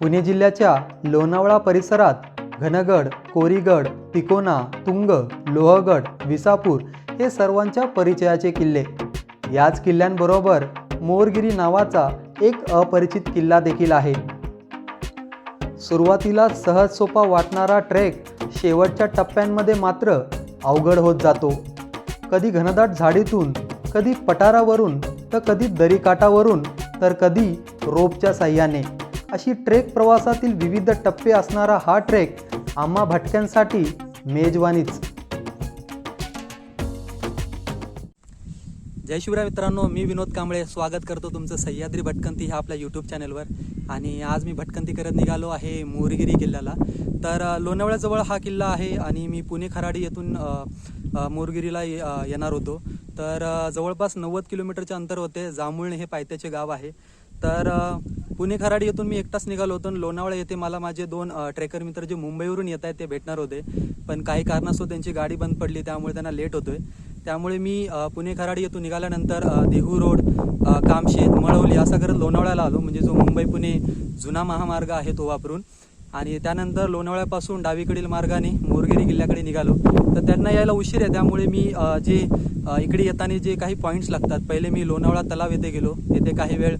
पुणे जिल्ह्याच्या लोणावळा परिसरात घनगड कोरीगड तिकोना तुंग लोहगड विसापूर हे सर्वांच्या परिचयाचे किल्ले. याच किल्ल्यांबरोबर मोरगिरी नावाचा एक अपरिचित किल्ला देखील आहे. सुरुवातीला सहज सोपा वाटणारा ट्रेक शेवटच्या टप्प्यांमध्ये मात्र अवघड होत जातो. कधी घनदाट झाडीतून कधी पठारावरून तर कधी दरीकाठावरून तर कधी रोपच्या साह्याने. अशी ट्रेक प्रवासातील विविध टप्पे असणारा हा ट्रेक आम्हा भटक्यांसाठी मेजवानीच. जय शिवराय मित्रांनो मी विनोद कांबळे. स्वागत करतो तुमचं सह्याद्री भटकंती ह्या आपल्या यूट्यूब चॅनलवर आणि आज मी भटकंती करत निघालो आहे मोरगिरी किल्ल्याला. तर लोणावळ्याजवळ हा किल्ला आहे आणि मी पुणे खराडी येथून मोरगिरीला ये- येणार होतो. तर जवळपास नव्वद किलोमीटरचे अंतर होते. जांभुळणे हे पायथ्याचे गाव आहे. तर पुणे खराडी येथून मी एकटाच निघालो होतो लोणावळा येथे मला माझे दोन ट्रेकर मित्र जे मुंबईवरून येत आहेत ते भेटणार होते. पण काही कारणास्तव त्यांची गाडी बंद पडली त्यामुळे त्यांना लेट होतोय. त्यामुळे मी पुणे खराडी येथून निघाल्यानंतर देहू रोड कामशेत मळवली असा करत लोणावळ्याला आलो. म्हणजे जो मुंबई पुणे जुना महामार्ग आहे तो वापरून. आणि त्यानंतर लोणावळ्यापासून डावीकडील मार्गाने मोरगिरी किल्ल्याकडे निघालो. तर त्यांना यायला उशीर आहे त्यामुळे मी जे इकडे येताना जे काही पॉईंट्स लागतात पहिले मी लोणावळा तलाव येथे गेलो. तिथे काही वेळ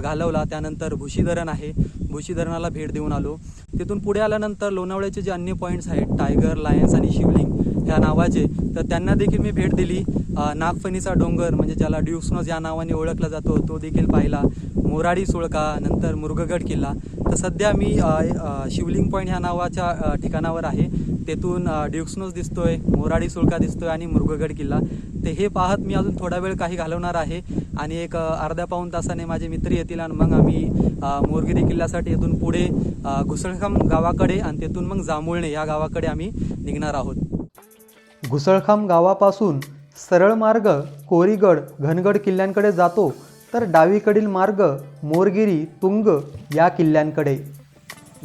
घालवला. त्यानंतर भुशी धरण आहे. भुशी धरणाला भेट देऊन आलो. तिथून पुढे आल्यानंतर लोणावळ्याचे जे अन्य पॉईंट्स आहेत टायगर लायन्स आणि शिवलिंग ह्या नावाचे तर त्यांना देखील मी भेट दिली. नागफणीचा डोंगर म्हणजे ज्याला ड्युक्सनोज या नावाने ओळखला जातो तो देखील पाहिला. मोराडी सुळका नंतर मुरगगड किल्ला. तर सध्या मी शिवलिंग पॉईंट ह्या नावाच्या ठिकाणावर आहे. तेथून ड्युक्सनोज दिसतोय मोराडी सुळका दिसतोय आणि मुरगगड किल्ला. ते हे पाहत मी अजून थोडा वेळ काही घालवणार आहे. आणि एक अर्ध्या पाऊण तासाने माझे मित्र येतील आणि मग आम्ही मोरगिरी किल्ल्यासाठी इथून पुढे घुसळखाम गावाकडे आणि तेथून मग जांभुळणे या गावाकडे आम्ही निघणार आहोत. घुसळखाम गावापासून सरळ मार्ग कोरीगड घनगड किल्ल्यांकडे जातो तर डावीकडील मार्ग मोरगिरी तुंग या किल्ल्यांकडे.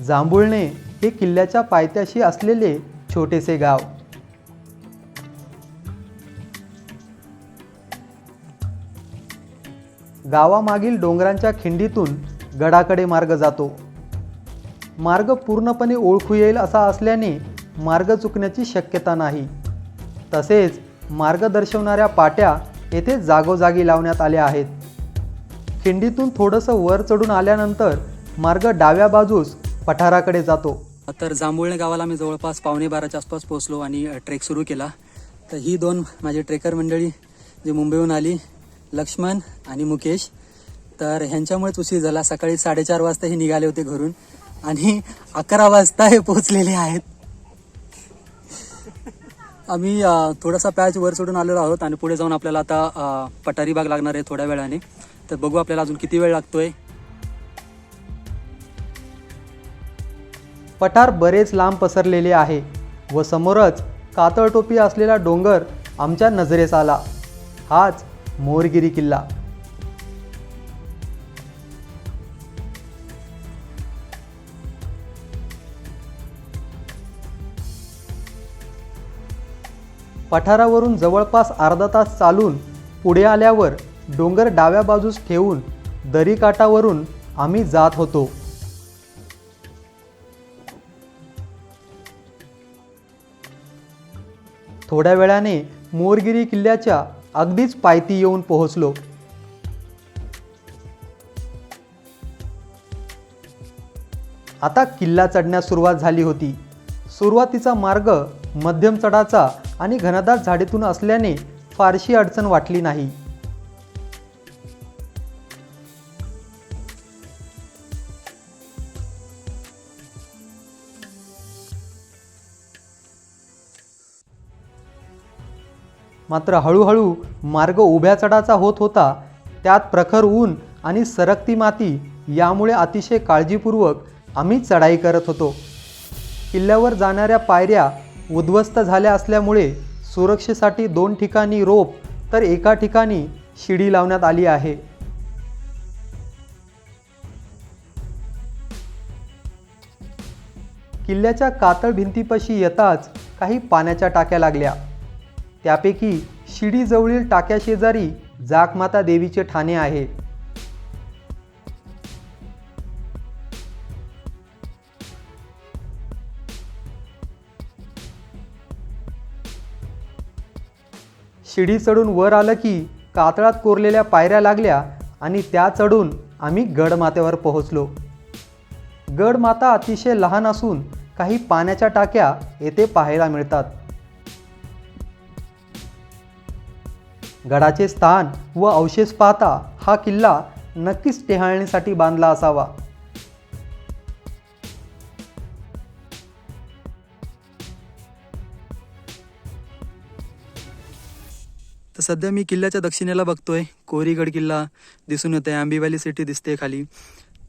जांभुळणे हे किल्ल्याच्या पायथ्याशी असलेले छोटेसे गाव. गावामागील डोंगरांच्या खिंडीतून गडाकडे मार्ग जातो. मार्ग पूर्णपणे ओळखू येईल असा असल्याने मार्ग चुकण्याची शक्यता नाही. तसेच मार्ग दर्शवणाऱ्या पाट्या येथे जागोजागी लावण्यात आल्या आहेत. खिंडीतून थोडंसं वर चढून आल्यानंतर मार्ग डाव्या बाजूस पठाराकडे जातो. तर जांभुळणे गावाला मी जवळपास पावणे बाराच्या आसपास पोहोचलो आणि ट्रेक सुरू केला. तर ही दोन माझी ट्रेकर मंडळी जी मुंबईहून आली लक्ष्मण आणि मुकेश. तर ह्यांच्यामुळेच उशीर झाला. सकाळी साडेचार वाजता हे निघाले होते घरून आणि अकरा वाजता हे पोहोचलेले आहेत. आम्ही थोडासा पॅच वर सोडून आलेलो आहोत आणि पुढे जाऊन आपल्याला आता पठारी बाग लागणार आहे थोड्या वेळाने. तर बघू आपल्याला अजून किती वेळ लागतोय. पठार बरेच लांब पसरलेले आहे व समोरच कातळ टोपी असलेला डोंगर आमच्या नजरेस आला. हाच मोरगिरी किल्ला. पठारावरून जवळपास अर्धा तास चालून पुढे आल्यावर डोंगर डाव्या बाजूस ठेवून दरीकाठावरून आम्ही जात होतो. थोड्या वेळाने मोरगिरी किल्ल्याच्या अगदीच पायथी येऊन पोहोचलो. आता किल्ला चढण्यास सुरुवात झाली होती. सुरुवातीचा मार्ग मध्यम चढाचा आणि घनदाट झाडेतून असल्याने फारशी अडचण वाटली नाही. मात्र हळूहळू मार्ग उभ्या चढाचा होत होता त्यात प्रखर ऊन आणि सरकती माती यामुळे अतिशय काळजीपूर्वक आम्ही चढाई करत होतो. किल्ल्यावर जाणाऱ्या पायऱ्या उद्ध्वस्त झाल्या असल्यामुळे सुरक्षेसाठी दोन ठिकाणी रोप तर एका ठिकाणी शिडी लावण्यात आली आहे. किल्ल्याच्या कातळ भिंतीपाशी येताच काही पाण्याच्या टाक्या लागल्या. त्यापैकी शिडीजवळील टाक्याशेजारी जाकमाता देवीचे ठाणे आहे. शिडी चढून वर आलं की कातळात कोरलेल्या पायऱ्या लागल्या आणि त्या चढून आम्ही गडमाथ्यावर पोहोचलो. गडमाता अतिशय लहान असून काही पाण्याच्या टाक्या येथे पाहायला मिळतात. गडाचे स्थान व अवशेष पाहता हा किल्ला नक्कीच टेहाळणीसाठी बांधला असावा. तर सध्या मी किल्ल्याच्या दक्षिणेला बघतोय. कोरीगड किल्ला दिसून येतोय. आंबी सिटी दिसते खाली.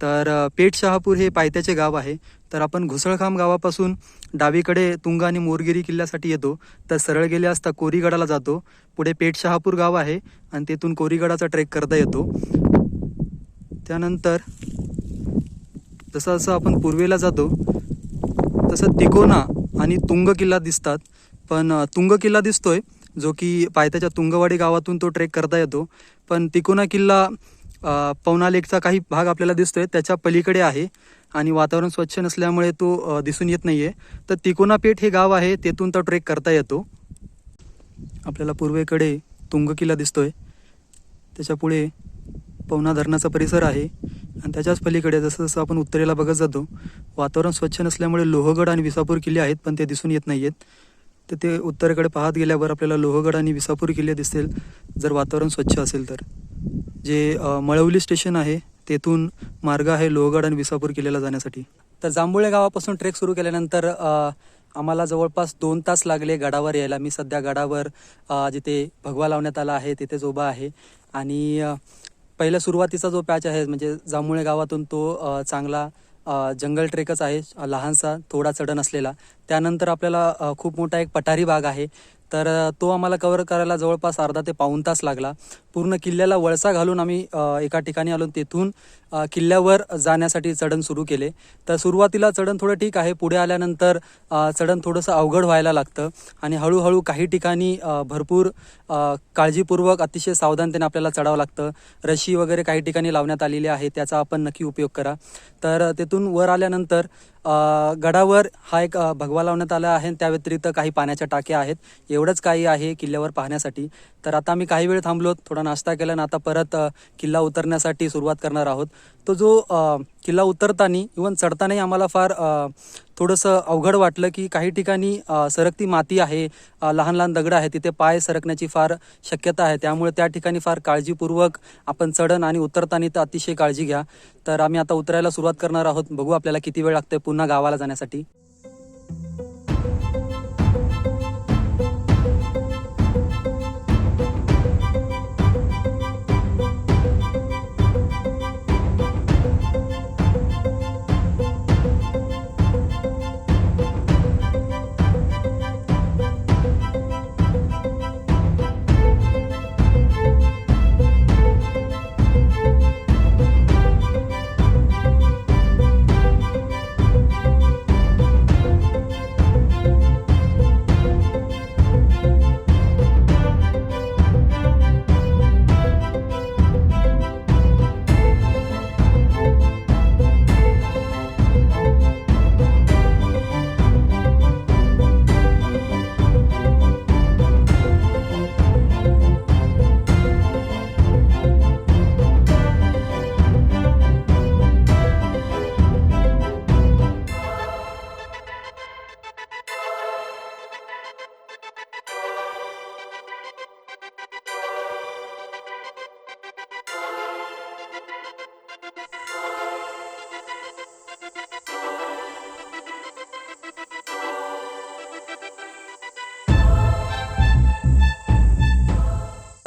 तर पेठ शहापूर हे पायथ्याचे गाव आहे. तर आपण घुसळखांब गावापासून डावीकडे तुंगा आणि मोरगिरी किल्ल्यासाठी येतो. तर सरळ गेले असता कोरीगडाला जातो. पुढे पेठ शहापूर गाव आहे आणि तेथून कोरीगडाचा ट्रेक करता येतो. त्यानंतर जसं जसं आपण पूर्वेला जातो तसं तिकोना आणि तुंग किल्ला दिसतात. पण तुंग किल्ला दिसतोय. जो की पायथ्याच्या तुंगवाडी गावातून तो ट्रेक करता येतो. पण तिकोना किल्ला पवना लेकचा काही भाग आपल्याला दिसतोय त्याच्या पलीकडे आहे. आणि वातावरण स्वच्छ नसल्यामुळे तो दिसून येत नाही आहे तर तिकोना पेठ हे गाव आहे तेथून तो ट्रेक करता येतो. आपल्याला पूर्वेकडे तुंग किल्ला दिसतोय. त्याच्या पुढे पवना धरणाचा परिसर आहे. आणि त्याच्याच पलीकडे जसं जसं आपण उत्तरेला बघत जातो वातावरण स्वच्छ नसल्यामुळे लोहगड आणि विसापूर किल्ले आहेत पण ते दिसून येत नाही आहेत तर ते उत्तरेकडे पाहत गेल्यावर आपल्याला लोहगड आणि विसापूर किल्ले दिसतील जर वातावरण स्वच्छ असेल तर. जे मळवली स्टेशन आहे तेथून मार्ग आहे लोहगड आणि विसापूर किल्ल्याला जाण्यासाठी. तर जांभुळे गावापासून ट्रेक सुरू केल्यानंतर आम्हाला जवळपास दोन तास लागले गडावर यायला. मी सध्या गडावर जिथे भगवा लावण्यात आला आहे तिथेच उभा आहे. आणि पहिल्या सुरुवातीचा जो पॅच आहे म्हणजे जांभुळे गावातून तो चांगला जंगल ट्रेकच आहे लहानसा थोडा चढण असलेला. त्यानंतर आपल्याला खूप मोठा एक पठारी भाग आहे. तर तो आम्हाला कवर करायला जवळपास अर्धा ते पाऊण तास लागला. पूर्ण किल्ल्याला वळसा घालून आम्ही एका ठिकाणी आलो तेथून किल्ल्यावर जाण्यासाठी चढण सुरू केले. तर सुरुवातीला चढण थोडं ठीक आहे पुढे आल्यानंतर चढण थोडंसं अवघड व्हायला लागतं. आणि हळूहळू काही ठिकाणी भरपूर काळजीपूर्वक अतिशय सावधानतेने आपल्याला चढावं लागतं. रशी वगैरे काही ठिकाणी लावण्यात आलेली आहे त्याचा आपण नक्की उपयोग करा. तर तेथून वर आल्यानंतर गडावर हा एक भगवा लावण्यात आला आहे आणि त्या व्यतिरिक्त काही पाण्याच्या टाक्या आहेत. एवढंच काही आहे किल्ल्यावर पाहण्यासाठी. तर आता आम्ही काही वेळ थांबलो थोडा नाश्ता केला आणि आता परत किल्ला उतरण्यासाठी सुरुवात करणार आहोत. तो जो किल्ला उतरताना इवन चढतानाही आम्हाला फार थोडंसं अवघड वाटलं की काही ठिकाणी सरकती माती आहे लहान लहान दगडं आहे तिथे पाय सरकण्याची फार शक्यता आहे. त्यामुळे त्या ठिकाणी फार काळजीपूर्वक आपण चढण आणि उतरताना तर अतिशय काळजी घ्या. तर आम्ही आता उतरायला सुरुवात करणार आहोत. बघू आपल्याला किती वेळ लागतोय पुन्हा गावाला जाण्यासाठी.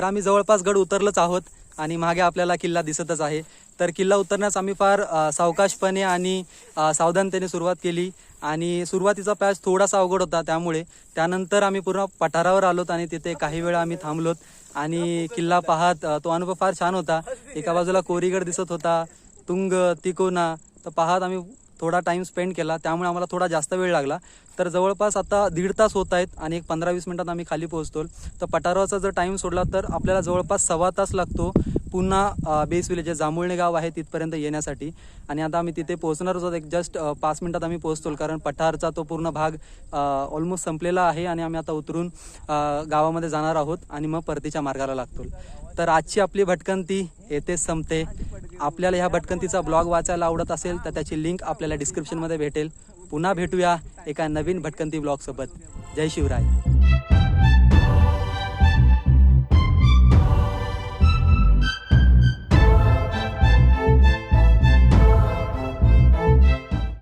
तर आम्ही जवळपास गड उतरलंच आहोत आणि मागे आपल्याला किल्ला दिसतच आहे. तर किल्ला उतरण्यास आम्ही फार सावकाशपणे आणि सावधानतेने सुरुवात केली आणि सुरुवातीचा पॅच थोडासा अवघड होता त्यामुळे त्यानंतर आम्ही पूर्ण पठारावर आलोत आणि तिथे काही वेळा आम्ही थांबलोत आणि किल्ला पाहत तो अनुभव फार छान होता. एका बाजूला कोरीगड दिसत होता तुंग तिकोना तर पाहत आम्ही थोडा टाइम स्पेंड केला त्यामुळे आम्हाला थोडा जास्त वेळ लागला. तर जवळपास आता दीड तास होत आहेत आणि एक पंधरा वीस मिनिटात आम्ही खाली पोहोचतो. तर पठारावरचा जर टाइम सोडला तर आपल्याला जवळपास सव्वा तास लागतो पुन्हा बेस विलेज जे जांभुळणे गाव आहे तिथपर्यंत येण्यासाठी. आणि आता आम्ही तिथे पोहोचणारच आहोत. एक जस्ट पाच मिनिटात आम्ही पोहोचतो कारण पठारचा तो पूर्ण भाग ऑलमोस्ट संपलेला आहे आणि आम्ही आता उतरून गावामध्ये जाणार आहोत आणि मग परतीच्या मार्गाला लागतो तर आजची आपली भटकंती येथेच संपते. आपल्याला ह्या भटकंतीचा ब्लॉग वाचायला आवडत असेल तर त्याची लिंक आपल्याला डिस्क्रिप्शनमध्ये भेटेल. पुन्हा भेटूया एका नवीन भटकंती ब्लॉगसोबत. जय शिवराय.